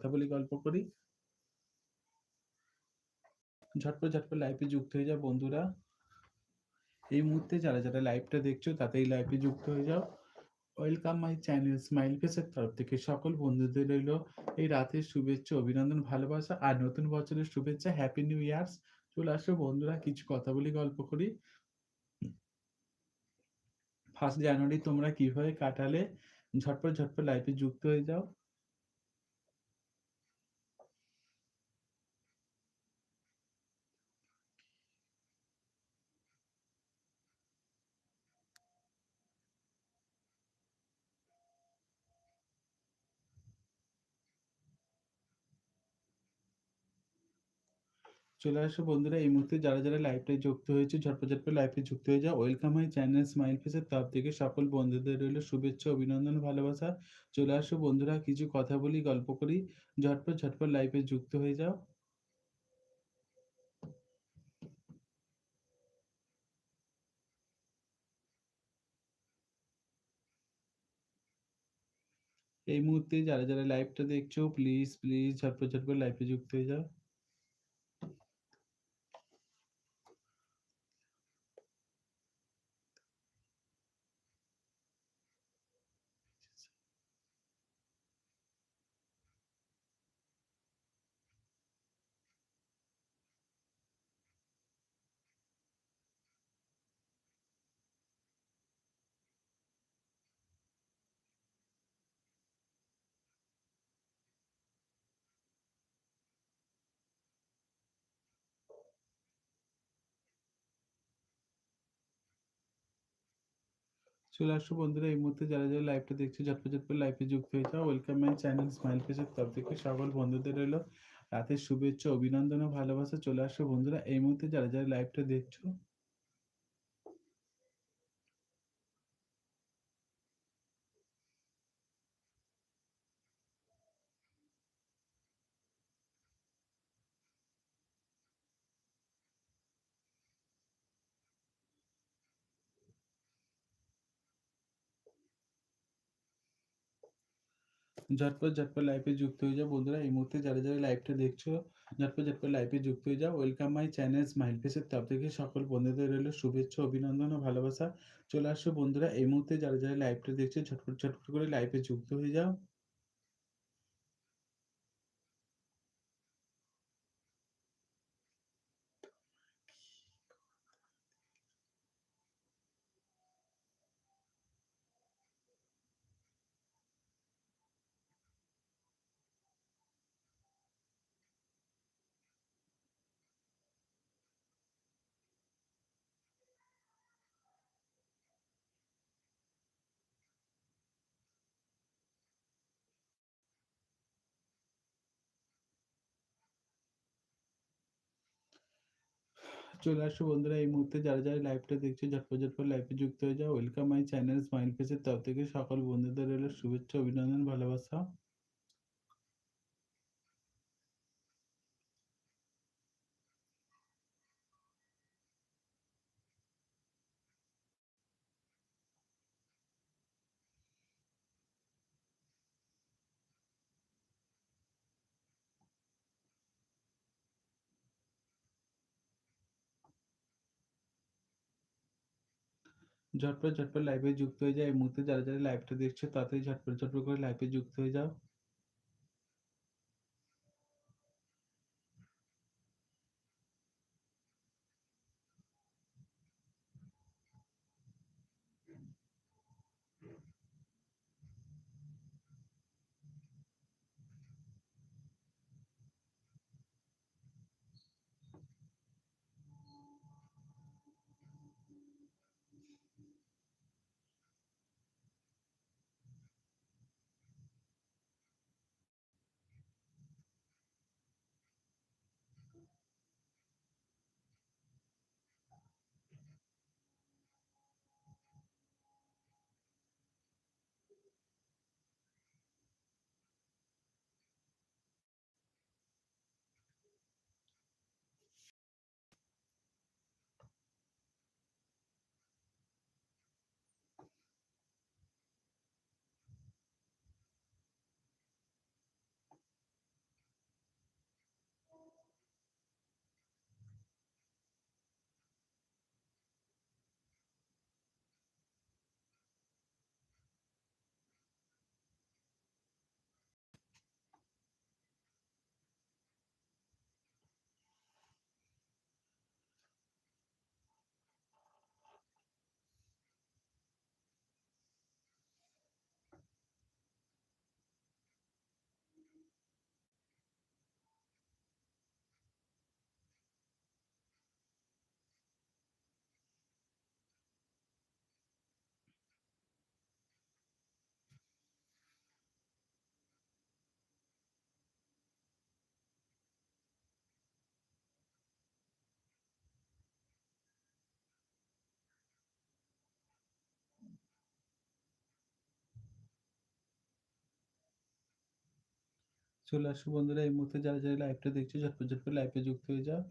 কথা বলি, গল্প করি। ঝটপট, ঝটপট লাইভে যুক্ত হয়ে যাও বন্ধুরা। এই মুহূর্তে যারা, যারা লাইভটা দেখছ তাতে এই লাইভে যুক্ত হয়ে যাও। ওয়েলকাম মাই চ্যানেল স্মাইল ফেসের তরফ থেকে সকল বন্ধুদের রইল এই রাতের শুভেচ্ছা, অভিনন্দন, ভালোবাসা আর নতুন বছরের শুভেচ্ছা। Happy new years. চলে আসো বন্ধুরা কিছু কথা বলি, গল্প করি। ফার্স্ট জানুয়ারি তোমরা কীভাবে কাটালে? ঝটপট, ঝটপট লাইভে যুক্ত হয়ে যাও। চলে আসো বন্ধুরা এই মুহূর্তে যারা, যারা লাইভটায় যুক্ত হয়েছে ঝটপট, ঝটপট লাইভে যুক্ত হয়ে যাও। ওয়েলকাম মাই চ্যানেল স্মাইল ফেসের তরফ থেকে সকল বন্ধুদের রইল শুভেচ্ছা, অভিনন্দন, ভালোবাসা। চলে আসো বন্ধুরা কিছু কথা বলি, গল্প করি। ঝটপট, ঝটপট লাইভে যুক্ত হয়ে যাও। এই মুহূর্তে যারা, যারা লাইভটা দেখছ প্লিজ, প্লিজ ঝটপট, ঝটপট লাইভে যুক্ত হয়ে যাও। চলে আসো বন্ধুরা এই মুহূর্তে যারা, যারা লাইভটা দেখছ ঝটপট, ঝটপট লাইভে যুক্ত হয়ে যাও। ওয়েলকাম মাই চ্যানেল স্মাইল ফেসের তরফ থেকে সকল বন্ধুদের রইল রাতের শুভেচ্ছা, অভিনন্দন ও ভালোবাসা। চলে আসো বন্ধুরা এই মুহূর্তে যারা, যারা লাইভটা দেখছ ঝটপট, ঝটপট লাইফে যুক্ত হয়ে যাও বন্ধুরা। এই মুহূর্তে যারা, যারা লাইভটা দেখছ ঝটপট, ঝটপট লাইফে যুক্ত হয়ে যাও। ওয়েলকাম মাই চ্যানেল স্মাইল ফেসের তরফ থেকে সকল বন্ধুদের রইল শুভেচ্ছা, অভিনন্দন ও ভালোবাসা। চলে আসো বন্ধুরা এই মুহূর্তে যারা, যারা লাইভটা দেখছ ঝটপট, ঝটপট করে লাইফে যুক্ত হয়ে যাও। চলে আসো বন্ধুরা এই মুহূর্তে যারা, যারা লাইভটা দেখছ ঝটপট, ঝটপট লাইভে যুক্ত হয়ে যাও। ওয়েলকাম মাই চ্যানেল স্মাইল ফেসের তরফ থেকে সকল বন্ধুদের রইল শুভেচ্ছা, অভিনন্দন, ভালোবাসা। ঝটপট, ঝটপট লাইভে যুক্ত হয়ে যাও। এই মুহূর্তে যারা, যারা লাইভটা দেখছ তাড়াতাড়ি ঝটপট, ঝটপট করে লাইভে যুক্ত হয়ে যাও। চলে আসো বন্ধুরা এই মুহূর্তে যারা, যারা লাইভটা দেখছ ঝটপট, ঝটপট লাইভে যুক্ত হয়ে যাও।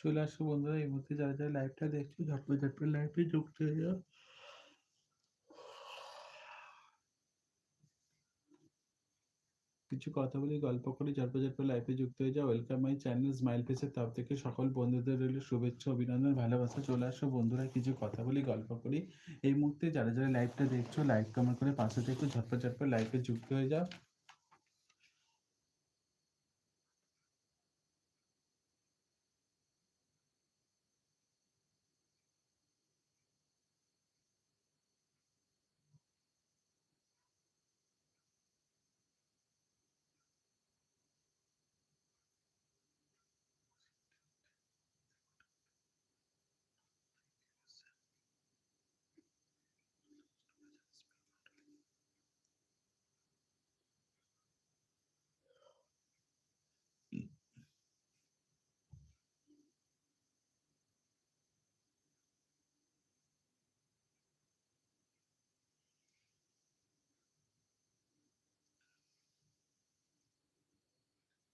চলে আসো বন্ধুরা এই মুহূর্তে যারা, যারা লাইভটা দেখছ ঝটপট, ঝটপট লাইভে যুক্ত হয়ে যাও। কিছু কথা বলি, গল্প করি, ঝটপট, ঝটপট লাইভে যুক্ত হয়ে যাও। ওয়েলকাম মাই চ্যানেল স্মাইল ফেসের তরফ থেকে সকল বন্ধুদের রইল শুভেচ্ছা, অভিনন্দন, ভালোবাসা। চলে আসো বন্ধুরা কিছু কথা বলি, গল্প করি। এই মুহূর্তে যারা, যারা লাইভটা দেখছ লাইক কমেন্ট করে পাশে থেকো ঝটপট, ঝটপট লাইভে যুক্ত হয়ে যাও।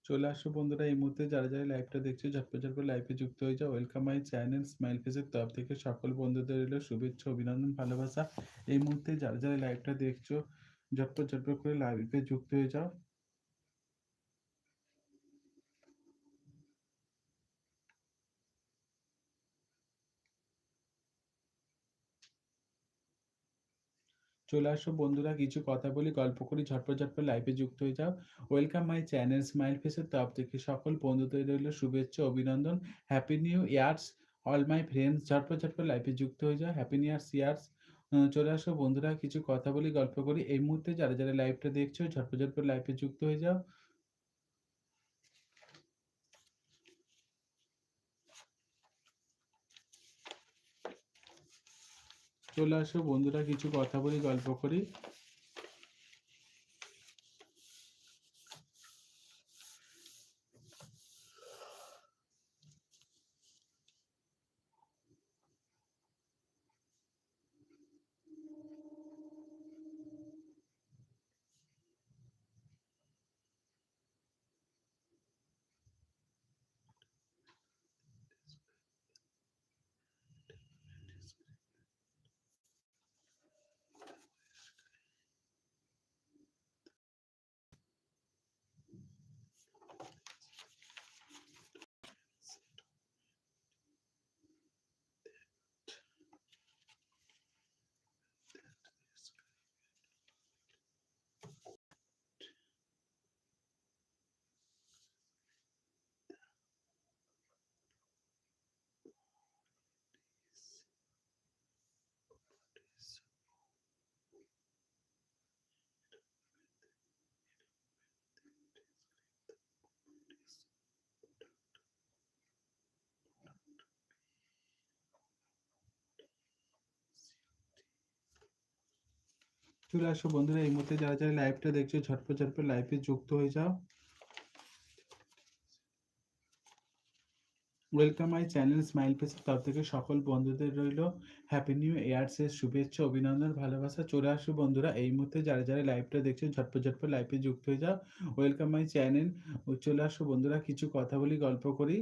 চলে আসো বন্ধুরা এই মুহূর্তে যারা, যারা লাইভটা দেখছ ঝটপট, ঝটপট লাইভে যুক্ত হয়ে যাও। ওয়েলকাম মাই চ্যানেল স্মাইল ফেসের তরফ থেকে সকল বন্ধুদের এলো শুভেচ্ছা, অভিনন্দন, ভালোবাসা। এই মুহূর্তে যারা, যারা লাইভটা দেখছ ঝটপট, ঝটপট করে লাইভে যুক্ত হয়ে যাও। চলে আসো বন্ধুরা কিছু কথা বলি, গল্প করি, ঝটপট, ঝটপট লাইফে যুক্ত হয়ে যাও। ওয়েলকাম মাই চ্যানেল স্মাইল ফেসের তরফ থেকে সকল বন্ধুদের রইল শুভেচ্ছা, অভিনন্দন। Happy new years all my friends ঝটপট, ঝটপট লাইফে যুক্ত হয়ে যাও। হ্যাপি নিউ ইয়ার্স ইয়ার্স চলে আসো বন্ধুরা কিছু কথা বলি, গল্প করি। এই মুহূর্তে যারা, যারা লাইভটা দেখছ ঝটপট, ঝটপট লাইফে যুক্ত হয়ে যাও। চলে আসো বন্ধুরা কিছু কথা বলি, গল্প করি। চলে আসো বন্ধুরা এই মুহূর্তে যারা, যারা লাইভটা দেখছ ঝটপট, ঝটপট লাইভে যুক্ত হয়ে যাও। ওয়েলকাম মাই চ্যানেল স্মাইল ফেসের তরফ থেকে সকল বন্ধুদের রইল হ্যাপি নিউ ইয়ার্স এর শুভেচ্ছা, অভিনন্দন, ভালোবাসা। চলে আসো বন্ধুরা এই মুহূর্তে যারা, যারা লাইভটা দেখছ ঝটপট, ঝটপট লাইভে যুক্ত হয়ে যাও। ওয়েলকাম মাই চ্যানেল চলে আসো বন্ধুরা কিছু কথা বলি, গল্প করি।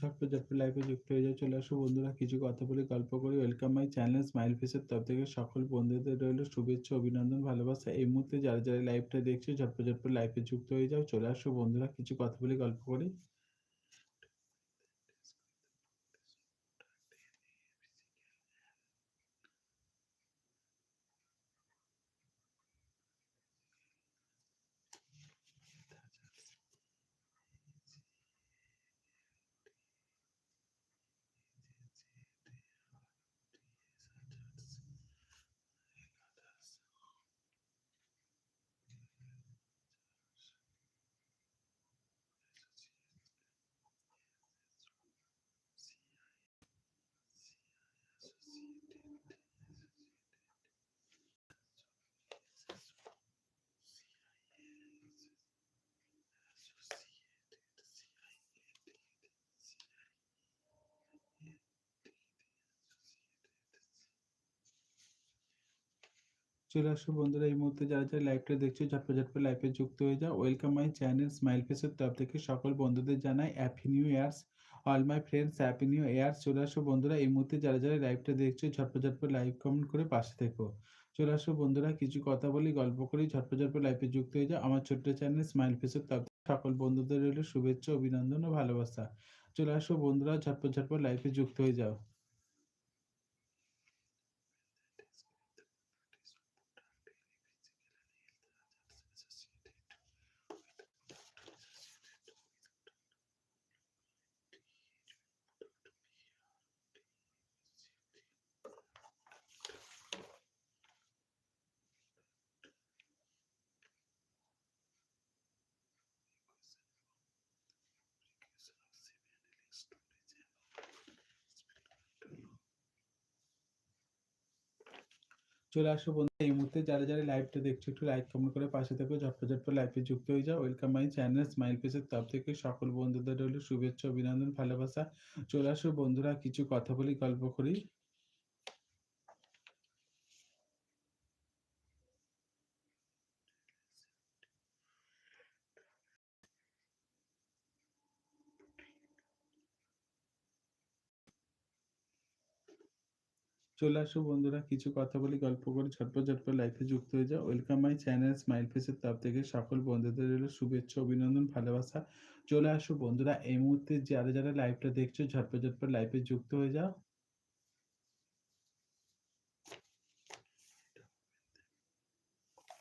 ঝটপট ঝটপট লাইফে যুক্ত হয়ে যাও, চলে আসো বন্ধুরা, কিছু কথা বলে গল্প করি। ওয়েলকাম মাই চ্যানেল স্মাইল ফেসের তরফ থেকে সকল বন্ধুদের রইল শুভেচ্ছা, অভিনন্দন, ভালোবাসা। এই মুহূর্তে যারা যারা লাইভটা দেখছ ঝটপট ঝটপট লাইফে যুক্ত হয়ে যাও, চলে আসো বন্ধুরা, কিছু কথা বলে গল্প করি। চলে আসো বন্ধুরা, এই মুহূর্তে যারা যারা লাইভটা দেখছ, ঝটপট ঝটপট লাইভে যুক্ত হয়ে যাও। ওয়েলকাম মাই চ্যানেল স্মাইল ফেসের তরফ থেকে সকল বন্ধুদের জানাই happy new years all my friends happy new years চলে আসো বন্ধুরা, এই মুহূর্তে যারা যারা লাইভটা দেখছ, ঝটপট ঝটপট লাইভ কমেন্ট করে পাশে থেকো। চলে আসো বন্ধুরা, কিছু কথা বলি, গল্প করি, ঝটপট ঝটপট লাইভে যুক্ত হয়ে যাও। আমার ছোট্ট চ্যানেল স্মাইল ফেসের তরফ থেকে সকল বন্ধুদের রইল শুভেচ্ছা, অভিনন্দন ও ভালোবাসা। চলে আসো বন্ধুরা, ঝটপট ঝটপট লাইভে যুক্ত হয়ে যাও। চলে আসো বন্ধু এই মুহূর্তে যারা যারা লাইভটা দেখছ, একটু লাইক কমেন্ট করে পাশে থেকে ঝটপট ঝটপট লাইভে যুক্ত হয়ে যাও। ওয়েলকাম মাই চ্যানেল স্মাইল পেসের তরফ থেকে সকল বন্ধুদের রইল শুভেচ্ছা, অভিনন্দন, ভালোবাসা। চলে আসো বন্ধুরা, কিছু কথা বলি, গল্প করি। চলে আসো বন্ধুরা, কিছু কথা বলি, গল্প করি, ঝটপট ঝটপট লাইফে যুক্ত হয়ে যাও। ওয়েলকাম মাই চ্যানেল স্মাইল ফেসের তরফ থেকে সকল বন্ধুদের রইল শুভেচ্ছা, অভিনন্দন, ভালোবাসা। চলে আসো বন্ধুরা, এই মুহূর্তে যারা যারা লাইভটা দেখছ, ঝটপট ঝটপট লাইফে যুক্ত হয়ে যাও।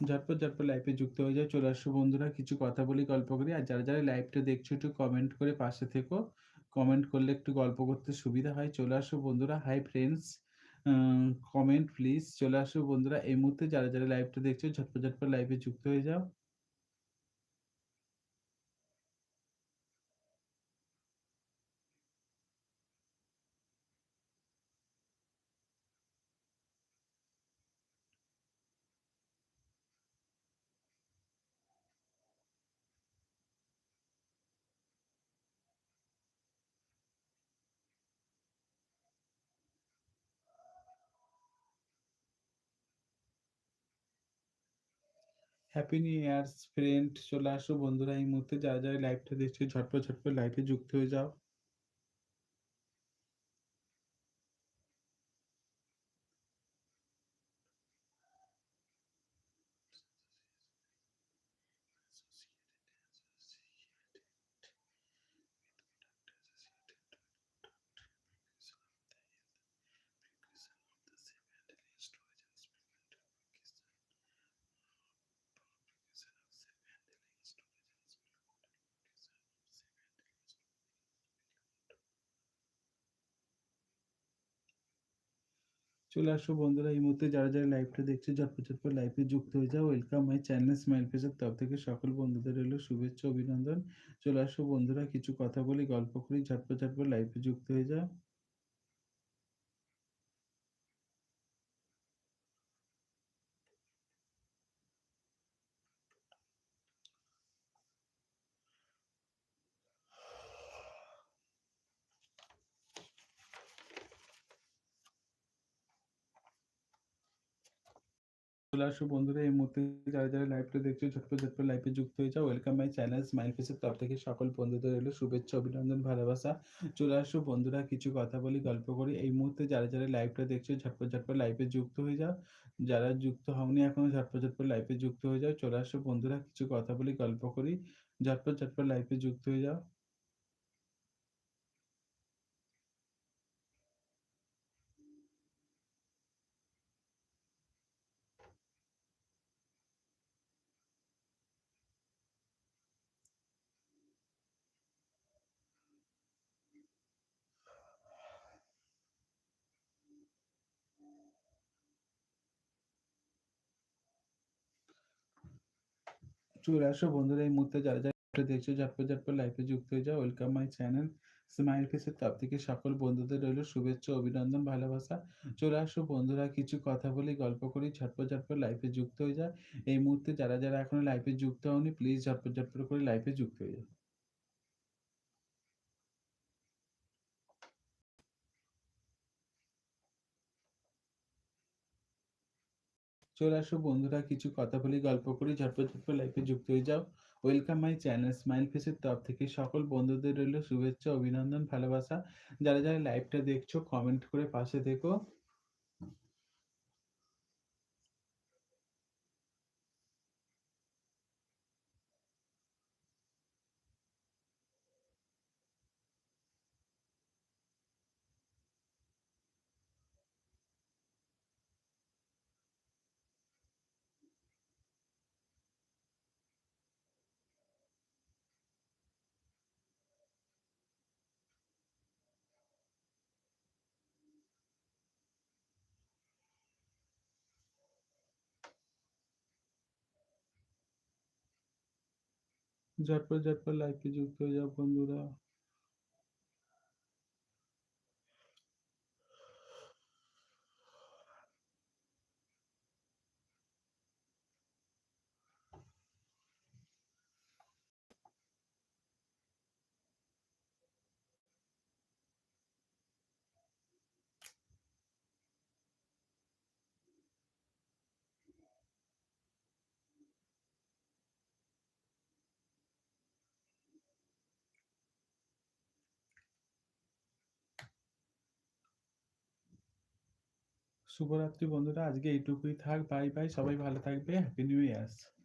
ঝটপট ঝটপট লাইভে যুক্ত হয়ে যাও। চলে আসো বন্ধুরা, কিছু কথা বলি, গল্প করি। আর যারা যারা লাইভটা দেখছ, একটু কমেন্ট করে পাশে থেকো। কমেন্ট করলে একটু গল্প করতে সুবিধা হয়। চলে আসো বন্ধুরা হাই ফ্রেন্ডস কমেন্ট প্লিজ চলে আসো বন্ধুরা। এই মুহূর্তে যারা যারা লাইভটা দেখছ, ঝটপট ঝটপট লাইভে যুক্ত হয়ে যাও। হ্যাপি নিউ ইয়ার্স ফ্রেন্ড চলে আসো বন্ধুরা, এই মুহূর্তে যারা যারা লাইভটা দেখছ, ঝটপট ঝটপট লাইভে যুক্ত হয়ে যাও। চলে আসো বন্ধুরা, এই মুহূর্তে যারা যারা লাইভটা দেখছে, ঝটপট ঝটপট লাইভে যুক্ত হয়ে যাও। ওয়েলকাম মাই চ্যানেল স্মাইল ফেসের তরফ থেকে সকল বন্ধুদের রইল শুভেচ্ছা, অভিনন্দন। চলে আসো বন্ধুরা, কিছু কথা বলি, গল্প করি, ঝটপট ঝটপট লাইভে যুক্ত হয়ে যাও। চলে আসো বন্ধুরা এই মুহূর্তে যারা, যারা লাইভটা দেখছ ঝটপট, ঝটপট লাইভে যুক্ত হয়ে যাও। ওয়েলকাম মাই চ্যানেল স্মাইল ফেসের তরফ থেকে সকল বন্ধুদের রইল শুভেচ্ছা, অভিনন্দন, ভালোবাসা। চলে আসো বন্ধুরা কিছু কথা বলি, গল্প করি। এই মুহূর্তে যারা, যারা লাইভটা দেখছ ঝটপট, ঝটপট লাইভে যুক্ত হয়ে যাও। যারা যুক্ত হওনি এখনও ঝটপট, ঝটপট লাইভে যুক্ত হয়ে যাও। চলে আসো বন্ধুরা কিছু কথা বলি, গল্প করি। ঝটপট, ঝটপট লাইভে যুক্ত হয়ে যাও। চলে আসো বন্ধুরা এই মুহূর্তে যারা, যারা দেখছ ঝটপট, ঝটপট লাইফে যুক্ত হয়ে যাও। ওয়েলকাম মাই চ্যানেল স্মাইল ফেসের তরফ থেকে সকল বন্ধুদের রইল শুভেচ্ছা, অভিনন্দন, ভালোবাসা। চলে আসো বন্ধুরা কিছু কথা বলি, গল্প করি। ঝটপট, ঝটপট লাইফে যুক্ত হয়ে যায় এই মুহূর্তে যারা, যারা এখনও লাইফে যুক্ত হওনি প্লিজ ঝটপট, ঝটপট করে লাইফে যুক্ত হয়ে যাও। চলে আসো বন্ধুরা কিছু কথা বলি, গল্প করি। ঝটপট, ঝটপট লাইফে যুক্ত হয়ে যাও। ওয়েলকাম মাই চ্যানেল স্মাইল ফেসের তরফ থেকে সকল বন্ধুদের রইল শুভেচ্ছা, অভিনন্দন, ভালোবাসা। যারা, যারা লাইভটা দেখছ কমেন্ট করে পাশে থেকো। ঝটপট, ঝটপট লাইভে যুক্ত হয়ে যাও বন্ধুরা। শুভরাত্রি বন্ধুরা। আজকে এইটুকুই থাক। Bye, bye. সবাই ভালো থাকবে। Happy new years.